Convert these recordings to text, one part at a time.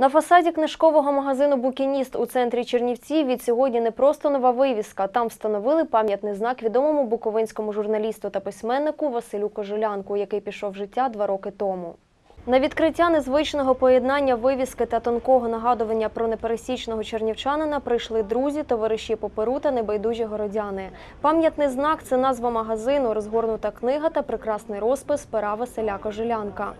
На фасаді книжкового магазину Букініст у центрі Чернівців від сьогодні не просто нова вивіска. Там встановили пам'ятний знак відомому буковинському журналісту та письменнику Василю Кожулянку, який пішов в життя два роки тому. На відкриття незвичного поєднання вивіски та тонкого нагадування про непересічного чернівчанина прийшли друзі, товариші по перу та небайдужі городяни. Пам'ятний знак це назва магазину, розгорнута книга та прекрасний розпис пера Василя Кожулянка.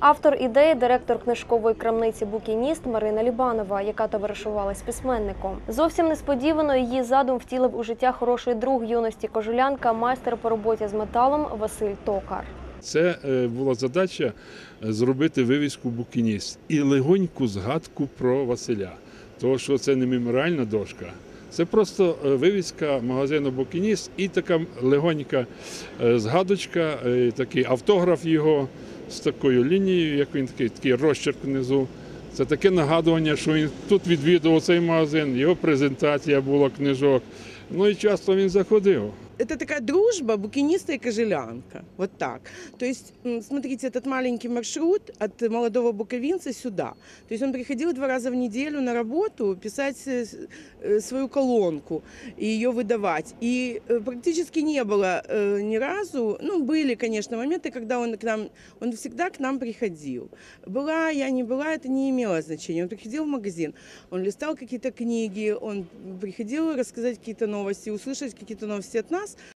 Автор ідеї директор книжкової крамниці Букініст Марина Лібанова, яка товаришувала з письменником. Зовсім несподівано її задум втілив у життя хороший друг юності Кожулянка, майстер по роботі з металом Василь Токар. Це е, була задача е, зробити вивіску букініст і легоньку згадку про Василя. Тому що це не меморіальна дошка. Це просто е, вивіска магазину Букініст і така легонька згадочка, такий автограф його з такою лінією, як він такий, такий розчерк внизу. Це таке нагадування, що він тут відвідував цей магазин, його презентація була книжок. Ну і часто він заходив. Это такая дружба букиниста и кожелянка. Вот так. То есть, смотрите, этот маленький маршрут от молодого буковинца сюда. То есть он приходил два раза в неделю на работу писать э, э, свою колонку и ее выдавать. И э, практически не было ни разу, ну, были, конечно, моменты, когда он к нам, он всегда к нам приходил. Была я, не была, это не имело значения. Он приходил в магазин, он листал какие-то книги, он приходил рассказать какие-то новости, услышать какие-то новости от нас.